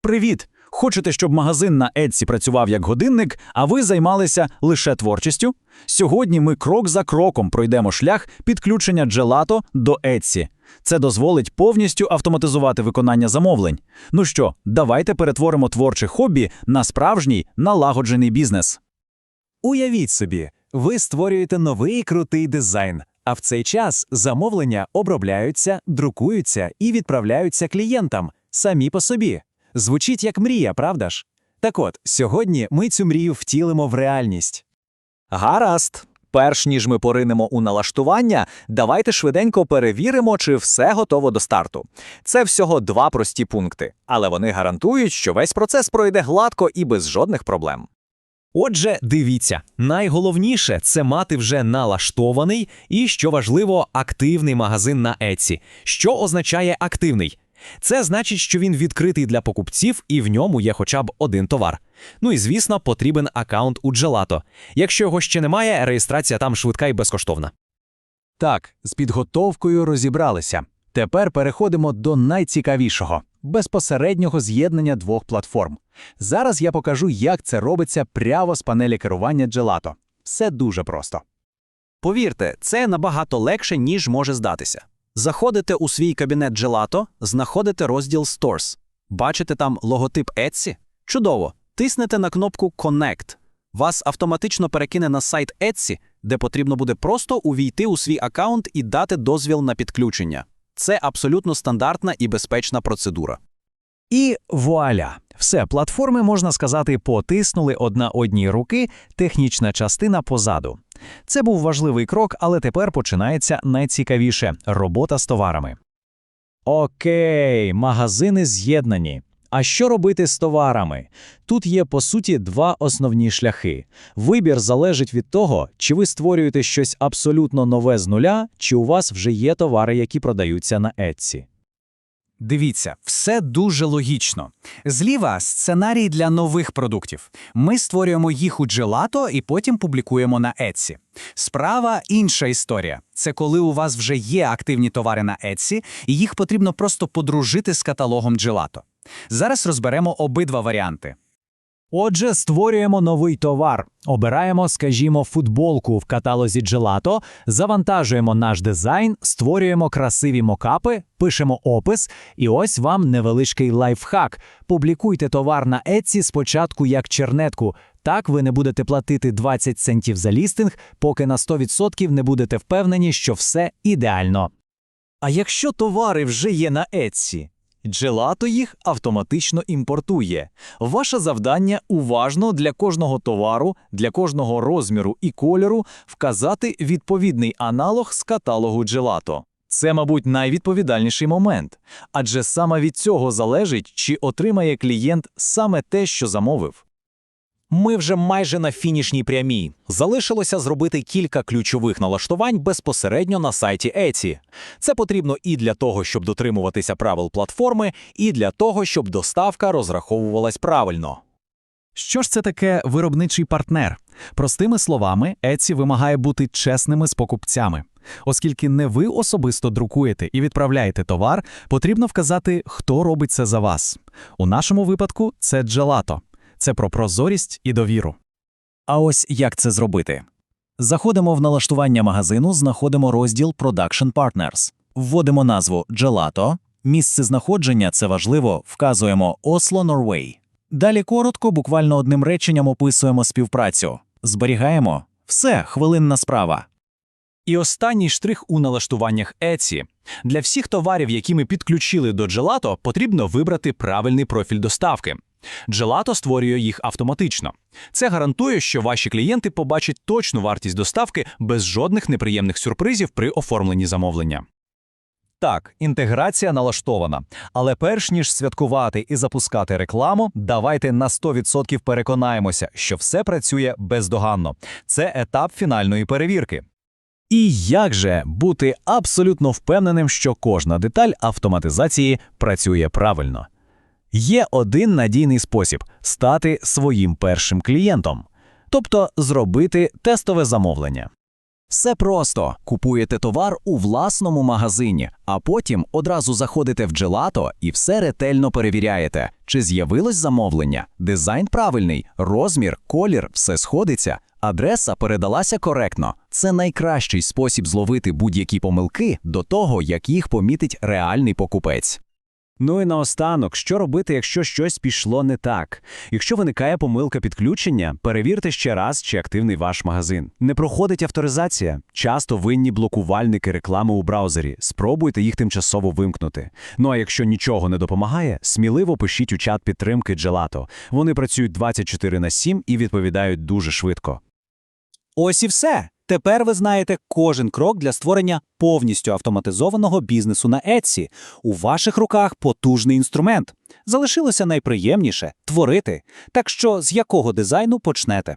Привіт! Хочете, щоб магазин на Etsy працював як годинник, а ви займалися лише творчістю? Сьогодні ми крок за кроком пройдемо шлях підключення Gelato до Etsy. Це дозволить повністю автоматизувати виконання замовлень. Ну що, давайте перетворимо творче хобі на справжній налагоджений бізнес. Уявіть собі, ви створюєте новий крутий дизайн, а в цей час замовлення обробляються, друкуються і відправляються клієнтам самі по собі. Звучить як мрія, правда ж? Так от, сьогодні ми цю мрію втілимо в реальність. Гаразд. Перш ніж ми поринемо у налаштування, давайте швиденько перевіримо, чи все готово до старту. Це всього два прості пункти, але вони гарантують, що весь процес пройде гладко і без жодних проблем. Отже, дивіться, найголовніше це мати вже налаштований і, що важливо, активний магазин на Etsy. Що означає активний? Це значить, що він відкритий для покупців і в ньому є хоча б один товар. Ну і звісно, потрібен аккаунт у Gelato. Якщо його ще немає, реєстрація там швидка і безкоштовна. Так, з підготовкою розібралися. Тепер переходимо до найцікавішого безпосереднього з'єднання двох платформ. Зараз я покажу, як це робиться прямо з панелі керування Gelato. Все дуже просто. Повірте, це набагато легше, ніж може здатися. Заходите у свій кабінет Gelato, знаходите розділ Stores. Бачите там логотип Etsy? Чудово! Тиснете на кнопку Connect. Вас автоматично перекине на сайт Etsy, де потрібно буде просто увійти у свій аккаунт і дати дозвіл на підключення. Це абсолютно стандартна і безпечна процедура. І вуаля! Все, платформи, можна сказати, потиснули одна одній руки, технічна частина позаду. Це був важливий крок, але тепер починається найцікавіше робота з товарами. Окей, магазини з'єднані. А що робити з товарами? Тут є, по суті, два основні шляхи. Вибір залежить від того, чи ви створюєте щось абсолютно нове з нуля, чи у вас вже є товари, які продаються на Etsy. Дивіться, все дуже логічно. Зліва сценарій для нових продуктів. Ми створюємо їх у Gelato і потім публікуємо на Etsy. Справа інша історія. Це коли у вас вже є активні товари на Etsy, і їх потрібно просто подружити з каталогом Gelato. Зараз розберемо обидва варіанти. Отже, створюємо новий товар, обираємо, скажімо, футболку в каталозі Gelato, завантажуємо наш дизайн, створюємо красиві мокапи, пишемо опис, і ось вам невеличкий лайфхак. Публікуйте товар на Etsy спочатку як чернетку. Так ви не будете платити 20 центів за лістинг, поки на 100% не будете впевнені, що все ідеально. А якщо товари вже є на Etsy? Gelato їх автоматично імпортує. Ваше завдання уважно для кожного товару, для кожного розміру і кольору вказати відповідний аналог з каталогу джелато. Це, мабуть, найвідповідальніший момент, адже саме від цього залежить, чи отримає клієнт саме те, що замовив. Ми вже майже на фінішній прямій. Залишилося зробити кілька ключових налаштувань безпосередньо на сайті Etsy. Це потрібно і для того, щоб дотримуватися правил платформи, і для того, щоб доставка розраховувалась правильно. Що ж це таке виробничий партнер? Простими словами, Etsy вимагає бути чесними з покупцями. Оскільки не ви особисто друкуєте і відправляєте товар, потрібно вказати, хто робить це за вас. У нашому випадку це Gelato. Це про прозорість і довіру. А ось як це зробити? Заходимо в налаштування магазину, знаходимо розділ Production Partners, вводимо назву Gelato, місце знаходження це важливо, вказуємо Осло, Норвей. Далі коротко, буквально одним реченням описуємо співпрацю. Зберігаємо. Все, хвилинна справа. І останній штрих у налаштуваннях Etsy. Для всіх товарів, які ми підключили до Gelato, потрібно вибрати правильний профіль доставки. Gelato створює їх автоматично. Це гарантує, що ваші клієнти побачать точну вартість доставки без жодних неприємних сюрпризів при оформленні замовлення. Так, інтеграція налаштована. Але перш ніж святкувати і запускати рекламу, давайте на 100% переконаємося, що все працює бездоганно. Це етап фінальної перевірки. І як же бути абсолютно впевненим, що кожна деталь автоматизації працює правильно? Є один надійний спосіб стати своїм першим клієнтом, тобто зробити тестове замовлення. Все просто купуєте товар у власному магазині, а потім одразу заходите в джелато і все ретельно перевіряєте, чи з'явилось замовлення, дизайн правильний, розмір, колір, все сходиться, адреса передалася коректно. Це найкращий спосіб зловити будь-які помилки до того, як їх помітить реальний покупець. Ну і наостанок, що робити, якщо щось пішло не так? Якщо виникає помилка підключення, перевірте ще раз, чи активний ваш магазин. Не проходить авторизація. Часто винні блокувальники реклами у браузері. Спробуйте їх тимчасово вимкнути. Ну а якщо нічого не допомагає, сміливо пишіть у чат підтримки Gelato. Вони працюють 24 на 7 і відповідають дуже швидко. Ось і все. Тепер ви знаєте кожен крок для створення повністю автоматизованого бізнесу на Etsy. У ваших руках потужний інструмент. Залишилося найприємніше творити. Так що з якого дизайну почнете?